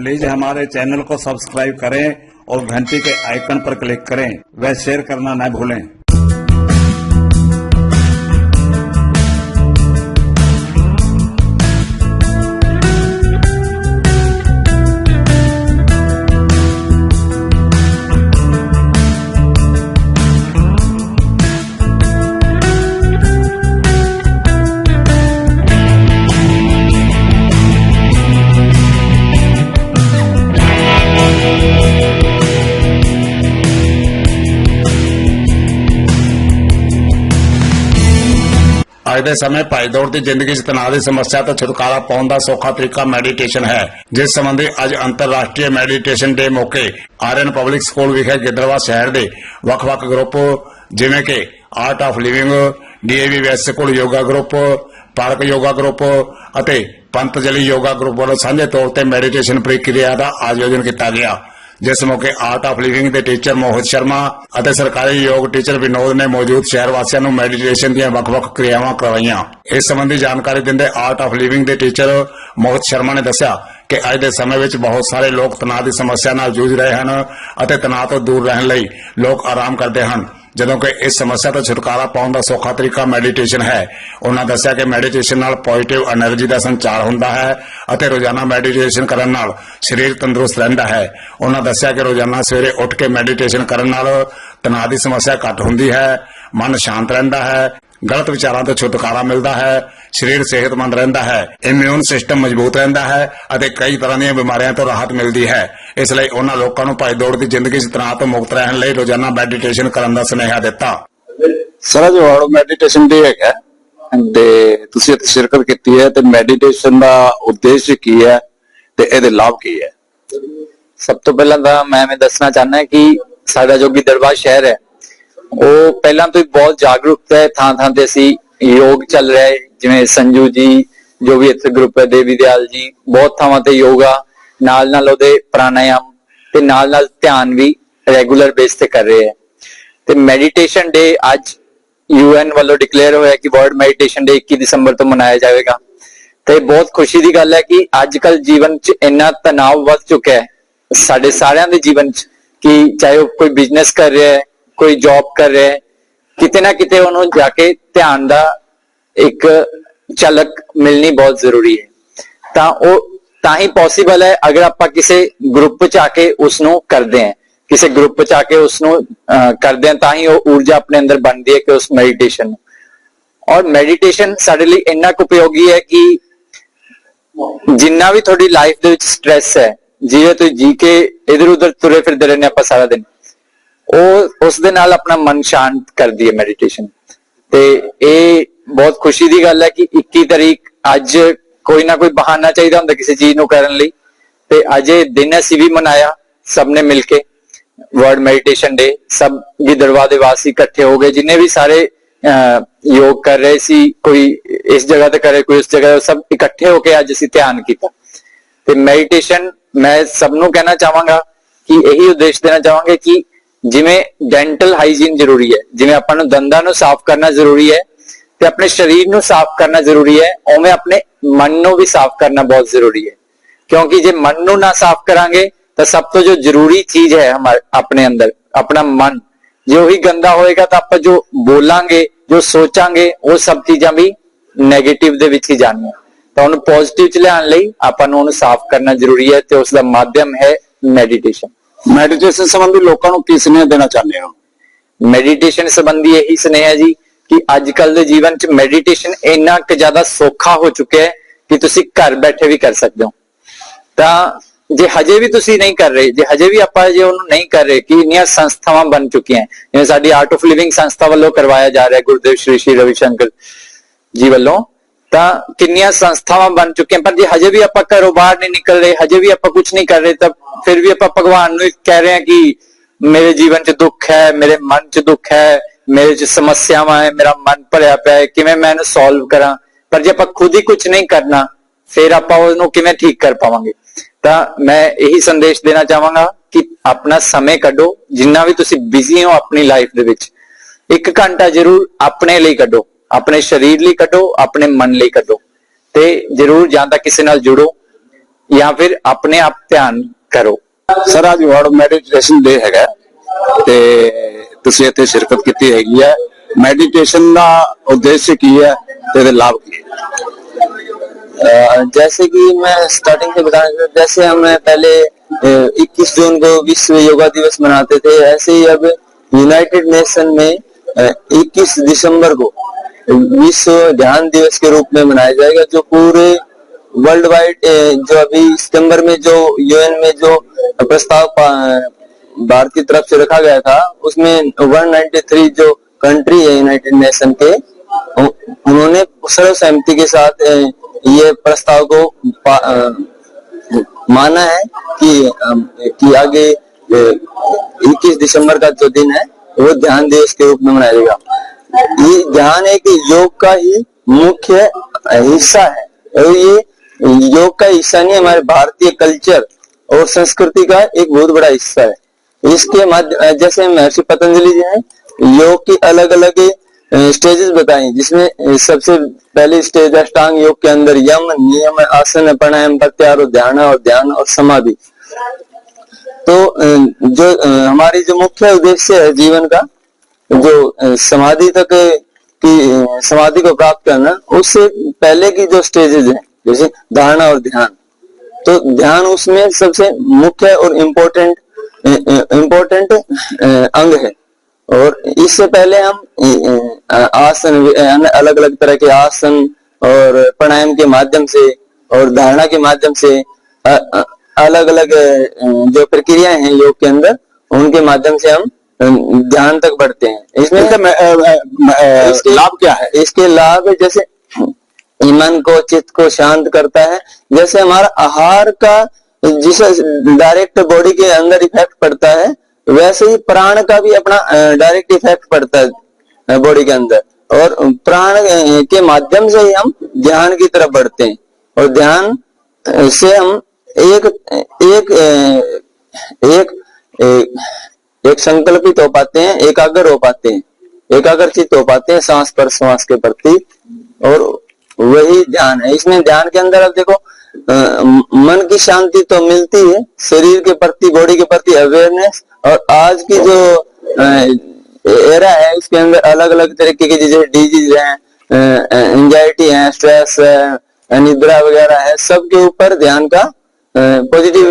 Please हमारे channel को subscribe करें और घंटी के आइकन पर क्लिक करें व शेयर करना न भूलें ਅੱਜ ਦੇ ਸਮੇਂ ਭੱਜ-ਦੌੜ ਦੀ ਜ਼ਿੰਦਗੀ 'ਚ ਤਣਾਅ ਦੀ ਸਮੱਸਿਆ ਤੋਂ ਛੁਟਕਾਰਾ ਪਾਉਣ ਦਾ ਸੌਖਾ ਤਰੀਕਾ ਮੈਡੀਟੇਸ਼ਨ ਹੈ, ਜਿਸ ਸੰਬੰਧੀ ਅੱਜ ਅੰਤਰਰਾਸ਼ਟਰੀ ਮੈਡੀਟੇਸ਼ਨ ਡੇ ਮੌਕੇ ਆਰਐਨ ਪਬਲਿਕ ਸਕੂਲ ਵਿਖੇ ਗਿੱਦੜਵਾ ਸ਼ਹਿਰ ਦੇ ਵੱਖ-ਵੱਖ ਗਰੁੱਪ, ਜਿਵੇਂ ਕਿ Art of Living DAV Vaish school yoga group, park yoga group ਅਤੇ ਪੰਤਜਲੀ ਯੋਗਾ ਗਰੁੱਪ ਵੱਲੋਂ ਸਾਂਝੇ ਤੌਰ ਤੇ ਮੈਡੀਟੇਸ਼ਨ ਪ੍ਰਕਿਰਿਆ ਦਾ ਆਯੋਜਨ ਕੀਤਾ ਗਿਆ। ਜਿਸ ਮੌਕੇ ਆਰਟ ਆਫ ਲਿਵਿੰਗ ਦੇ ਟੀਚਰ ਮੋਹਿਤ ਸ਼ਰਮਾ ਅਤੇ ਸਰਕਾਰੀ ਯੋਗ ਟੀਚਰ ਵਿਨੋਦ ਨੇ ਮੌਜੂਦ ਸ਼ਹਿਰ ਵਾਸੀਆਂ ਨੂੰ ਮੈਡੀਟੇਸ਼ਨ ਦੀਆਂ ਵੱਖ-ਵੱਖ ਕਿਰਿਆਵਾਂ ਕਰਵਾਈਆਂ। ਇਸ ਸੰਬੰਧੀ ਜਾਣਕਾਰੀ ਦਿੰਦੇ ਆਰਟ ਆਫ ਲਿਵਿੰਗ ਦੇ ਟੀਚਰ ਮੋਹਿਤ ਸ਼ਰਮਾ ਨੇ ਦੱਸਿਆ ਕਿ ਅੱਜ ਦੇ ਸਮੇਂ ਵਿੱਚ ਬਹੁਤ ਸਾਰੇ ਲੋਕ ਤਣਾਅ ਦੀ ਸਮੱਸਿਆ ਨਾਲ ਜੂਝ ਰਹੇ ਹਨ ਅਤੇ ਤਣਾਅ ਤੋਂ ਦੂਰ ਰਹਿਣ ਲਈ ਲੋਕ ਆਰਾਮ ਕਰਦੇ ਹਨ। ਜਦੋਂ ਕਿ ਇਸ ਸਮੱਸਿਆ ਤੋਂ ਛੁਟਕਾਰਾ ਪਾਉਣ ਦਾ ਸੌਖਾ ਤਰੀਕਾ ਮੈਡੀਟੇਸ਼ਨ ਹੈ। ਉਹਨਾਂ ਦੱਸਿਆ ਕਿ ਮੈਡੀਟੇਸ਼ਨ ਨਾਲ ਪੋਜ਼ਿਟਿਵ એનર્ਜੀ ਦਾ ਸੰਚਾਰ ਹੁੰਦਾ ਹੈ ਅਤੇ ਰੋਜ਼ਾਨਾ ਮੈਡੀਟੇਸ਼ਨ ਕਰਨ ਨਾਲ ਸਰੀਰ ਤੰਦਰੁਸਤ ਰਹਿੰਦਾ ਹੈ। ਉਹਨਾਂ ਦੱਸਿਆ ਕਿ ਰੋਜ਼ਾਨਾ ਸਵੇਰੇ ਉੱਠ ਕੇ ਮੈਡੀਟੇਸ਼ਨ ਕਰਨ ਨਾਲ ਤਣਾਅ ਦੀ ਸਮੱਸਿਆ ਘੱਟ ਹੁੰਦੀ ਹੈ, ਮਨ ਸ਼ਾਂਤ ਰਹਿੰਦਾ ਹੈ, ਗਲਤ ਵਿਚਾਰਾਂ ਤੋਂ ਛੁਟਕਾਰਾ ਮਿਲਦਾ ਹੈ, ਸਰੀਰ ਸਿਹਤਮੰਦ ਰਹਿੰਦਾ ਹੈ। ਇਮਿਊਨ ਸਿਸਟਮ ਮਜ਼ਬੂਤ ਰਹਿੰਦਾ ਹੈ ਅਤੇ ਕਈ ਤਰ੍ਹਾਂ ਦੀਆਂ ਬਿਮਾਰੀਆਂ ਤੋਂ ਰਾਹਤ ਮਿਲਦੀ ਹੈ। ਇਸ ਲਈ ਉਹਨਾਂ ਲੋਕਾਂ ਨੂੰ ਭੱਜ ਦੌੜ ਦੀ ਜ਼ਿੰਦਗੀ 'ਚ ਤਣਾਅ ਤੋਂ ਮੁਕਤ ਰਹਿਣ ਲਈ ਰੋਜ਼ਾਨਾ ਮੈਡੀਟੇਸ਼ਨ ਕਰਨ ਦਾ ਸੁਨੇਹਾ ਦਿੱਤਾ। ਸਰ ਅੱਜ ਵਰਲਡ ਮੈਡੀਟੇਸ਼ਨ ਡੇ ਹੈਗਾ। ਤੇ ਤੁਸੀਂ ਇੱਥੇ ਸ਼ਿਰਕਤ ਕੀਤੀ ਹੈ ਤੇ ਮੈਡੀਟੇਸ਼ਨ ਦਾ ਉਦੇਸ਼ ਕੀ ਹੈ ਤੇ ਇਹਦੇ ਲਾਭ ਕੀ ਹੈ? ਸਭ ਤੋਂ ਪਹਿਲਾਂ ਤਾਂ ਮੈਂ ਮੈਂ ਦੱਸਣਾ ਚਾਹੁੰਦਾ ਕਿ ਸਾਡਾ ਜੋ ਗਿੱਦੜਬਾਹ ਸ਼ਹਿਰ ਹੈ ਉਹ ਪਹਿਲਾਂ ਤੋਂ ਹੀ ਬਹੁਤ ਜਾਗਰੂਕ ਹੈ। ਥਾਂ ਥਾਂ ਤੇ ਅਸੀਂ ਯੋਗ ਚੱਲ ਰਿਹਾ ਹੈ ਜਿਵੇਂ ਸੰਜੂ ਜੀ ਜੋ ਵੀ ਇੱਥੇ ਗਰੁੱਪ ਹੈ ਦੇਵੀ ਦਿਆਲ ਜੀ ਬਹੁਤ ਥਾਵਾਂ ਤੇ ਯੋਗਾ ਨਾਲ ਨਾਲ ਉਹਦੇ ਪ੍ਰਾਣਾਯਾਮ ਤੇ ਨਾਲ ਨਾਲ ਧਿਆਨ ਵੀ ਰੈਗੂਲਰ ਬੇਸ ਤੇ ਕਰ ਰਹੇ ਹੈ। ਤੇ ਮੈਡੀਟੇਸ਼ਨ ਡੇ ਅੱਜ ਯੂਐਨ ਵੱਲੋਂ ਡਿਕਲੇਅਰ ਹੋਇਆ ਕਿ ਵਰਲਡ ਮੈਡੀਟੇਸ਼ਨ ਡੇ 21 ਦਸੰਬਰ ਤੋਂ ਮਨਾਇਆ ਜਾਵੇਗਾ। ਤੇ ਬਹੁਤ ਖੁਸ਼ੀ ਦੀ ਗੱਲ ਹੈ ਕਿ ਅੱਜ ਕੱਲ ਜੀਵਨ 'ਚ ਇੰਨਾ ਤਣਾਅ ਵੱਧ ਚੁੱਕਿਆ ਹੈ। ਸਾਡੇ ਸਾਰਿਆਂ ਦੇ ਜੀਵਨ 'ਚ ਕਿ ਚਾਹੇ ਉਹ ਕੋਈ ਬਿਜ਼ਨਸ ਕਰ ਰਿਹਾ ਹੈ, ਕੋਈ ਜੌਬ ਕਰ ਰਿਹਾ ਹੈ, ਕਿਤੇ ਨਾ ਕਿਤੇ ਉਹਨੂੰ ਜਾ ਕੇ ਧਿਆਨ ਦਾ ਇੱਕ ਝਲਕ ਮਿਲਣੀ ਬਹੁਤ ਜ਼ਰੂਰੀ ਹੈ। ਤਾਂ ਉਹ ਤਾਂ ਹੀ ਪੋਸੀਬਲ ਹੈ ਅਗਰ ਆਪਾਂ ਕਿਸੇ ਗਰੁੱਪ 'ਚ ਆ ਕੇ ਉਸ ਨੂੰ ਕਰਦੇ ਹਾਂ। ਕਿਸੇ ਗਰੁੱਪ 'ਚ ਆ ਕੇ ਉਸ ਨੂੰ ਕਰਦੇ ਹਾਂ ਤਾਂ ਹੀ ਉਹ ਊਰਜਾ ਆਪਣੇ ਅੰਦਰ ਬਣਦੀ ਹੈ ਕਿ ਉਸ ਮੈਡੀਟੇਸ਼ਨ ਨੂੰ। ਔਰ ਮੈਡੀਟੇਸ਼ਨ ਸਾਡੇ ਲਈ ਇੰਨਾ ਕੁ ਉਪਯੋਗੀ ਹੈ ਕਿ ਜਿੰਨਾ ਵੀ ਤੁਹਾਡੀ ਲਾਈਫ ਦੇ ਵਿੱਚ ਸਟ्रेस ਹੈ, ਜਿਵੇਂ ਤੁਸੀਂ ਜੀ ਕੇ ਇਧਰ ਉਧਰ ਤੁਰੇ ਫਿਰਦੇ ਰਹਿੰਦੇ ਆਪਾਂ ਸਾਰਾ ਦਿਨ, ਉਹ ਉਸ ਦੇ ਨਾਲ ਆਪਣਾ ਮਨ ਸ਼ਾਂਤ ਕਰਦੀ ਹੈ ਮੈਡੀਟੇਸ਼ਨ ਤੇ ਇਹ ਬਹੁਤ ਖੁਸ਼ੀ ਦੀ ਗੱਲ ਹੈ ਕਿ 21 ਤਰੀਕ ਅੱਜ ਕੋਈ ਨਾ ਕੋਈ ਬਹਾਨਾ ਚਾਹੀਦਾ ਹੁੰਦਾ ਕਿਸੇ ਚੀਜ਼ ਨੂੰ ਕਰਨ ਲਈ। ਤੇ ਅੱਜ ਇਹ ਦਿਨ ਅਸੀਂ ਵੀ ਮਨਾਇਆ, ਸਭ ਨੇ ਮਿਲ ਕੇ। ਵਰਲਡ ਮੈਡੀਟੇਸ਼ਨ ਡੇ ਸਭ ਗਿੱਦੜਵਾ ਦੇ ਵਾਸੀ ਇਕੱਠੇ ਹੋ ਗਏ। ਜਿੰਨੇ ਵੀ ਸਾਰੇ ਯੋਗ ਕਰ ਰਹੇ ਸੀ, ਕੋਈ ਇਸ ਜਗ੍ਹਾ ਤੇ ਕਰੇ, ਕੋਈ ਉਸ ਜਗ੍ਹਾ ਸਭ ਇਕੱਠੇ ਹੋ ਕੇ ਅੱਜ ਅਸੀਂ ਧਿਆਨ ਕੀਤਾ। ਤੇ ਮੈਡੀਟੇਸ਼ਨ ਮੈਂ ਸਭ ਨੂੰ ਕਹਿਣਾ ਚਾਹਾਂਗਾ ਕਿ ਇਹੀ ਉਦੇਸ਼ ਦੇਣਾ ਚਾਹਾਂਗੇ ਕਿ ਜਿਵੇਂ ਡੈਂਟਲ ਹਾਈਜੀਨ ਜ਼ਰੂਰੀ ਹੈ, ਜਿਵੇਂ ਆਪਾਂ ਨੂੰ ਦੰਦਾਂ ਨੂੰ ਸਾਫ਼ ਕਰਨਾ ਜ਼ਰੂਰੀ ਹੈ ਤੇ ਆਪਣੇ ਸਰੀਰ ਨੂੰ ਸਾਫ਼ ਕਰਨਾ ਜ਼ਰੂਰੀ ਹੈ ਉਵੇਂ ਆਪਣੇ ਮਨ ਨੂੰ ਵੀ ਸਾਫ਼ ਕਰਨਾ ਬਹੁਤ ਜ਼ਰੂਰੀ ਹੈ। ਕਿਉਂਕਿ ਜੇ ਮਨ ਨੂੰ ਨਾ ਸਾਫ਼ ਕਰਾਂਗੇ ਤਾਂ ਸਭ ਤੋਂ ਜੋ ਜ਼ਰੂਰੀ ਚੀਜ਼ ਹੈ ਆਪਣੇ ਅੰਦਰ ਆਪਣਾ ਮਨ। ਜੇ ਉਹੀ ਗੰਦਾ ਹੋਏਗਾ ਤਾਂ ਆਪਾਂ ਜੋ ਬੋਲਾਂਗੇ ਜੋ ਸੋਚਾਂਗੇ ਉਹ ਸਭ ਚੀਜ਼ਾਂ ਵੀ 네ਗੇਟਿਵ ਦੇ ਵਿੱਚ ਹੀ ਜਾਣੀਆਂ ਤਾਂ ਉਹਨੂੰ ਪੋਜ਼ਿਟਿਵ ਚ ਲਿਆਉਣ ਲਈ ਆਪਾਂ ਨੂੰ ਉਹਨੂੰ ਸਾਫ਼ ਕਰਨਾ ਜ਼ਰੂਰੀ ਹੈ ਤੇ ਉਸ ਦਾ ਮਾਧਿਅਮ ਹੈ ਮੈਡੀਟੇਸ਼ਨ ਮੈਡੀਟੇਸ਼ਨ ਸੰਬੰਧੀ ਲੋਕਾਂ ਨੂੰ ਕੀ ਸੁਨੇਹਾ ਦੇਣਾ ਚਾਹੁੰਦੇ ਹੋ? ਮੈਡੀਟੇਸ਼ਨ ਸੰਬੰਧੀ ਇਹੀ ਸੁਨੇਹਾ ਜੀ ਕਿ ਅੱਜ ਕੱਲ ਦੇ ਜੀਵਨ ਚ ਮੈਡੀਟੇਸ਼ਨ ਇੰਨਾ ਕੁ ਜ਼ਿਆਦਾ ਸੌਖਾ ਹੋ ਚੁੱਕਿਆ ਹੈ ਕਿ ਤੁਸੀਂ ਘਰ ਬੈਠੇ ਵੀ ਕਰ ਸਕਦੇ ਹੋ। ਤਾਂ ਜੇ ਹਜੇ ਵੀ ਤੁਸੀਂ ਨਹੀਂ ਕਰ ਰਹੇ, ਜੇ ਹਜੇ ਵੀ ਆਪਾਂ ਜੇ ਉਹਨੂੰ ਨਹੀਂ ਕਰ ਰਹੇ, ਕਿ ਇੰਨੀਆਂ ਸੰਸਥਾਵਾਂ ਬਣ ਚੁੱਕੀਆਂ ਜਿਵੇਂ ਸਾਡੀ ਆਰਟ ਆਫ ਲਿਵਿੰਗ ਸੰਸਥਾ ਵੱਲੋਂ ਕਰਵਾਇਆ ਜਾ ਰਿਹਾ ਗੁਰਦੇਵ ਸ਼੍ਰੀ ਸ਼੍ਰੀ ਰਵੀ ਸ਼ੰਕਰ ਜੀ ਵੱਲੋਂ, ਤਾਂ ਕਿੰਨੀਆਂ ਸੰਸਥਾਵਾਂ ਬਣ ਚੁੱਕੀਆਂ ਪਰ ਜੇ ਹਜੇ ਵੀ ਆਪਾਂ ਘਰੋਂ ਬਾਹਰ ਨਹੀਂ ਨਿਕਲ ਰਹੇ, ਹਜੇ ਵੀ ਆਪਾਂ ਕੁਝ ਨਹੀਂ ਕਰ ਰਹੇ, ਤਾਂ ਫਿਰ ਵੀ ਆਪਾਂ ਭਗਵਾਨ ਨੂੰ ਕਹਿ ਰਹੇ ਹਾਂ ਕਿ ਮੇਰੇ ਜੀਵਨ 'ਚ ਦੁੱਖ ਹੈ, ਮੇਰੇ ਮਨ 'ਚ ਦੁੱਖ ਹੈ ਮੇਰੇ 'ਚ ਸਮੱਸਿਆਵਾਂ ਹੈ, ਮੇਰਾ ਮਨ ਭਰਿਆ ਪਿਆ ਹੈ, ਕਿਵੇਂ ਮੈਂ ਇਹਨੂੰ ਸੋਲਵ ਕਰਾਂ? ਪਰ ਜੇ ਆਪਾਂ ਖੁਦ ਹੀ ਕੁਝ ਨਹੀਂ ਕਰਨਾ, ਫਿਰ ਆਪਾਂ ਉਹਨੂੰ ਕਿਵੇਂ ਠੀਕ ਕਰ ਪਾਵਾਂਗੇ? ਤਾਂ ਮੈਂ ਇਹੀ ਸੰਦੇਸ਼ ਦੇਣਾ ਚਾਹਾਂਗਾ ਕਿ ਆਪਣਾ ਸਮੇਂ ਕੱਢੋ, ਜਿੰਨਾ ਵੀ ਤੁਸੀਂ ਬਿਜ਼ੀ ਹੋ ਆਪਣੀ ਲਾਈਫ ਦੇ ਵਿੱਚ। ਇੱਕ ਘੰਟਾ ਜ਼ਰੂਰ ਆਪਣੇ ਲਈ ਕੱਢੋ, ਆਪਣੇ ਸਰੀਰ ਲਈ ਕੱਢੋ, ਆਪਣੇ ਮਨ ਲਈ ਕੱਢੋ। ਤੇ ਜ਼ਰੂਰ ਜਾਂ ਤਾਂ ਕਿਸੇ ਨਾਲ ਜੁੜੋ, ਜਾਂ ਫਿਰ ਆਪਣੇ ਆਪ ਧਿਆਨ ਕਰੋ। ਸਰ ਅੱਜ ਵਰਲਡ ਮੈਡੀਟੇਸ਼ਨ ਡੇ ਹੈਗਾ ਤੇ ਤੁਸੀਂ ਇੱਥੇ ਸ਼ਿਰਕਤ ਕੀਤੀ ਹੈਗੀ ਹੈ ਮੈਡੀਟੇਸ਼ਨ ਦਾ ਉਦੇਸ਼ ਕੀ ਹੈ ਤੇ ਇਹਦੇ ਲਾਭ ਕੀ ਹੈ अ, जैसे कि मैं स्टार्टिंग से बताना चाहता हूं, जैसे हम पहले अ, 21 जून को विश्व योगा दिवस मनाते थे ऐसे ही अब यूनाइटेड नेशन में अ, 21 दिसंबर को विश्व ध्यान दिवस के रूप में मनाया जाएगा जो पूरे वर्ल्ड वाइड जो अभी सितंबर में जो यूएन में जो प्रस्ताव पा- भारत की तरफ़ से रखा गया था, उसमें 193 जो कंट्री है यूनाइटेड नेशन के उन्होंने सर्व सहमति के साथ ये प्रस्ताव को माना है कि कि आगे इक्कीस दिसंबर का जो दिन है, वो ध्यान दिवस के रूप में मनाया जाएगा ये ध्यान एक योग का ही मुख्य हिस्सा है, और ये योग का हिस्सा नहीं, हमारे भारतीय कल्चर और संस्कृति का एक बहुत बड़ा हिस्सा है। इसके माध्यम जैसे महर्षि पतंजलि जी ने योग की अलग अलग स्टेजेस बताई, जिसमें सबसे पहली स्टेज अष्टांग योग के अंदर यम, नियम, आसन, प्राणायाम प्रत्याहार और ध्यान और ध्यान और समाधि। तो जो हमारी जो मुख्य उद्देश्य है जीवन का, जो समाधि तक, की समाधि को प्राप्त करना, उससे पहले की जो स्टेजेस है, जैसे धारणा और ध्यान तो ध्यान उसमें सबसे मुख्य और इम्पोर्टेंट इम्पोर्टेंट अंग है। और इससे पहले हम आसन अलग अलग तरह के आसन और प्राणायाम के माध्यम से और धारणा के माध्यम से अलग अलग जो प्रक्रियाएँ हैं योग के अंदर उनके माध्यम से हम ध्यान तक बढ़ते हैं। इसमें इसके- लाभ क्या है? इसके लाभ जैसे मन को चित्त को शांत करता है। जैसे हमारा आहार का जिसे डायरेक्ट बॉडी के अंदर इफ़ेक्ट पड़ता है वैसे ही प्राण का भी अपना डायरेक्ट इफ़ेक्ट पड़ता है बॉडी के अंदर। और प्राण के माध्यम से ही हम ध्यान की तरफ़ बढ़ते हैं। और ध्यान से हम एक एक एक एक, संकल्पित हो पाते हैं एकाग्र हो पाते हैं। एकाग्र एकाग्रचित हो पाते हैं सांस पर श्वास के प्रति। और वही ध्यान है। इसमें ध्यान के अंदर अब देखो मन की शांति तो मिलती है, शरीर के प्रति बॉडी के प्रति अवेयरनेस और आज की जो एरा है उसके अंदर अलग अलग तरीके के जैसे डिज़ीज़ है एंजाइटी है स्ट्रेस है निद्रा वगैरह है, सबके ऊपर ध्यान का पॉजिटिव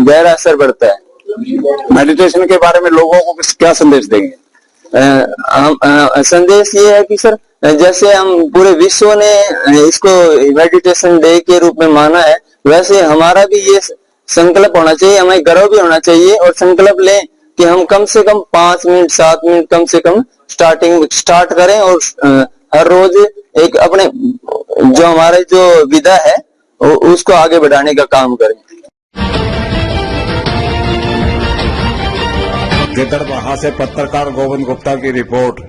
गहरा असर पड़ता है। मेडिटेशन के बारे में लोगों को क्या संदेश देंगे? संदेश ये है कि सर, जैसे हम पूरे विश्व ने इसको मेडिटेशन डे के रूप में माना है, वैसे हमारा भी ये संकल्प होना चाहिए हमें गर्व भी होना चाहिए और संकल्प लें कि हम कम से कम पाँच मिनट, सात मिनट कम से कम स्टार्टिंग स्टार्ट करें और हर रोज एक अपने, जो हमारे जो विधा है उसको आगे बढ़ाने का काम करें। गिदड़बाहा से पत्रकार गोविंद गुप्ता की रिपोर्ट